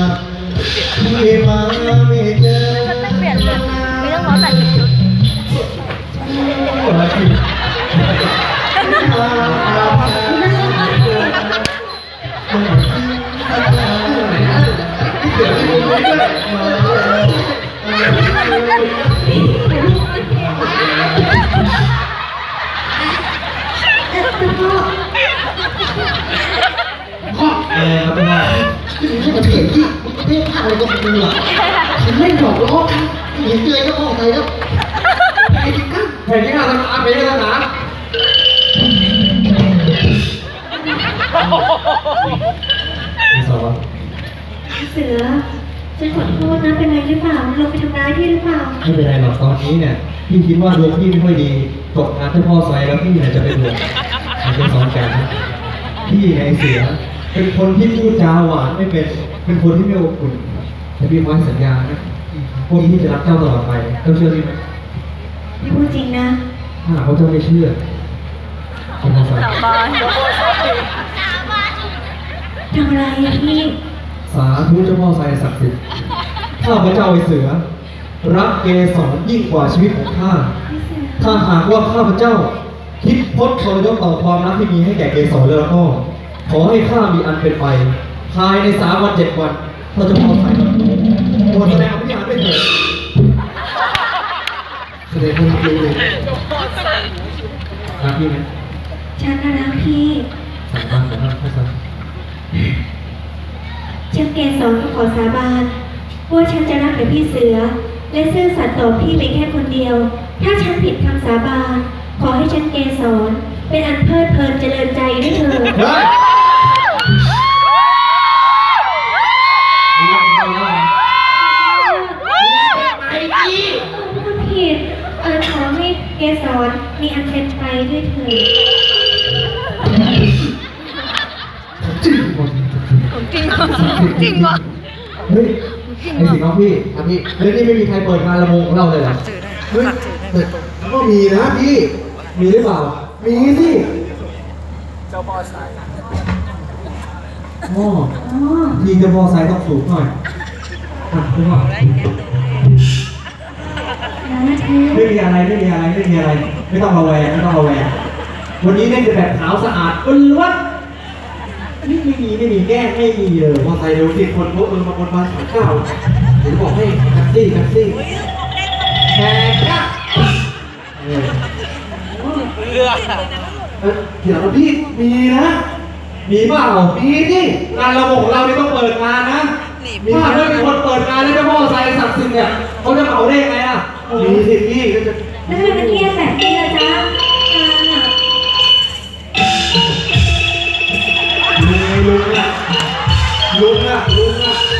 ากที่มาไม่เจอชุดไม่เปลี่ยนเลยมีตั้งร้อยแปดสิบชุดพ่อ เออครับพ่อที่นี่จะเปลี่ยนที่ประเทศอะไรก็ไม่รู้อะฉันไม่หยอกล้อกันเห็นเจอก็พอใจแล้วไปจริงกันแผ่นที่อาสนาเป็นอาสนามีสองเสือฉันขอโทษนะเป็นไรหรือเปล่าลงไปทำร้ายพี่หรือเปล่าไม่เป็นไรหรอกตอนนี้เนี่ยพี่คิดว่าดวงพี่ไม่ค่อยดีตกงานเจ้าพ่อไซแล้วพี่เนี่ยจะเป็นห่วงมันเป็นสองแกนนะพี่ในเสือ เป็นคนที่พูดจาหวานไม่เป็น เป็นคนที่ไม่อบอุ่นแต่พี่ไว้สัญญานะพวกพี่จะรักเจ้าตลอดไปเจ้าเชื่อพี่ไหมพี่พูดจริงนะถ้าหากว่าเจ้าไม่เชื่อจะมาใส่สาบานทำอะไรอะพี่สาธุเจ้าพ่อไซศักดิ์สิทธิ์ข้าพระเจ้าไอเสือ รักเกสรยิ่งกว่าชีวิตของข้าพี่เสือถ้าหากว่าข้าพเจ้า คิดพดทรยศต่อความรักที่มีให้แก่เกสรแล้วก็ ขอให้ข้ามีอันเป็นไป ภายในสามวันเจ็ดวันเราจะพอใส่โปรดแสดงอภิญาณด้วยเถิดแสดงความรู้เลยรักพี่ไหมฉันน่ะรักพี่สามบ้านสามบ้านข้าสักฉันเกสรก็ขอสาบานว่าฉันจะรักแต่พี่เสือ และซื่อสัตย์ต่อพี่เป็นแค่คนเดียว ถ้าฉันผิดคำสาบาน ขอให้ฉันเกสรเป็นอันเพลิดเพลินเจริญใจด้วยเถิด อันเป็นไปด้วยเถิดจริงหมดจริงจริงวะเฮ้ยไอ้สิน้องพี่อะพี่แล้วนี่ไม่มีใครเปิดงานละมงของเราเลยเหรอถือได้เฮ้ยฝากถือได้แต่ก็มีนะพี่ มีหรือเปล่า มีสิเจ้าพ่อสายอ๋ออ๋อยิงเจ้าพ่อสายต้องสูงหน่อยอะคุณพ่อแล้วเธอไม่มีอะไรไม่มีอะไรไม่มีอะไร ไม่ต้องระแวงไม่ต้องระแวงวันนี้เล่นจะแบบขาวสะอาดล้วนนี่ไม่มีไม่มีแก้ไม่มีเลยพอใส่เร็วสิคนพวกเออมาบนบานขันข้าวเดี๋ยวบอกให้แท็กซี่แท็กซี่แท็กซี่เออเรือเอ้ยเดี๋ยวนะพี่มีนะมีเปล่ามีสิงานระบบของเราเนี่ยต้องเปิดงานนะถ้าไม่มีคนเปิดงานแล้วเจ้าพ่อใส่ศักดิ์สิทธิ์เนี่ย ลุงไงลุงอะลุงอะลุงอะ